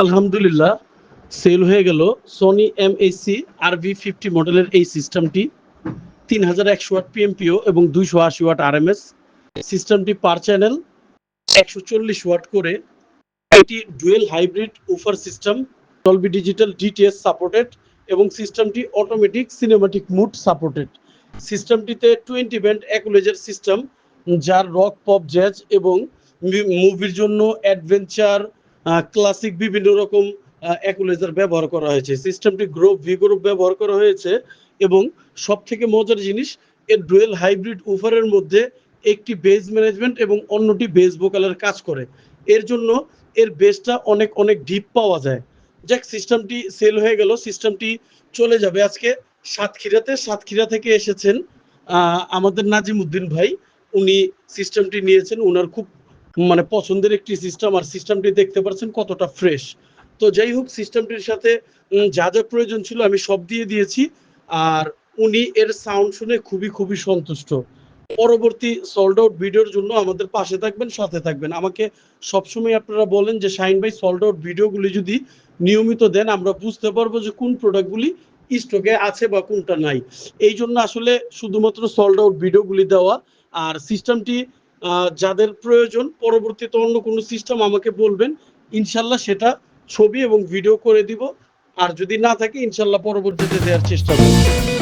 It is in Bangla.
আলহামদুলিল্লাহ সেল হয়ে গেল Sony M AC R V fifty মডেলের এই সিস্টেমটি তিন হাজার একশো ওয়াট পিএমপিও এবং দুইশো আশি ওয়াট আর এম এস সিস্টেমটি পার চ্যানেল একশো চল্লিশ ওয়াট করে। এটি dual hybrid woofer system Dolby digital DTS supported এবং সিস্টেমটি অটোমেটিক সিনেমাটিক মুড সাপোর্টেড সিস্টেমটিতে টোয়েন্টি ব্যান্ড অ্যাকুলেজার সিস্টেম যার রক পপ জ্যাজ এবং মুভির জন্য অ্যাডভেঞ্চার ক্লাসিক বিভিন্ন রকম অ্যাকুলেজার ব্যবহার করা হয়েছে। সিস্টেমটি গ্রুপ ভি গ্রুপ ব্যবহার করা হয়েছে এবং সব থেকে মজার জিনিস এর ডুয়েল হাইব্রিড উফারের মধ্যে একটি বেস ম্যানেজমেন্ট এবং অন্যটি বেস ভোকালের কাজ করে। এর জন্য এর বেসটা অনেক অনেক ডিপ পাওয়া যায়। যাক সিস্টেমটি সেল হয়ে গেল সিস্টেমটি চলে যাবে আজকে। সাতক্ষীরাতে, সাতক্ষীরা থেকে এসেছেন আমাদের নাজিম উদ্দিন ভাই। উনি সিস্টেমটি নিয়েছেন ওনার খুব মানে পছন্দের একটি সিস্টেম আর সিস্টেমটি দেখতে পাচ্ছেন কতটা ফ্রেশ তো যাই হোক সিস্টেমটির সাথে যা যা প্রয়োজন ছিল আমি সব দিয়ে দিয়েছি, আর উনি এর সাউন্ড শুনে খুবই খুবই সন্তুষ্ট। পরবর্তী সল্ড আউট ভিডিওর জন্য আমাদের পাশে থাকবেন, সাথে থাকবেন। আমাকে সবসময় আপনারা বলেন যে শাইন ভাই সল্ড আউট ভিডিওগুলি যদি নিয়মিত দেন, আমরা বুঝতে পারব যে কোন প্রোডাক্টগুলি স্টকে আছে বা কোনটা নাই। এই জন্য আসলে শুধুমাত্র সল্ড আউট ভিডিওগুলি দেওয়া আর সিস্টেমটি যাদের প্রয়োজন, পরবর্তীতে অন্য কোনো সিস্টেম আমাকে বলবেন, ইনশাল্লাহ সেটা ছবি এবং ভিডিও করে দিব। আর যদি না থাকে, ইনশাল্লাহ পরবর্তীতে দেওয়ার চেষ্টা করব।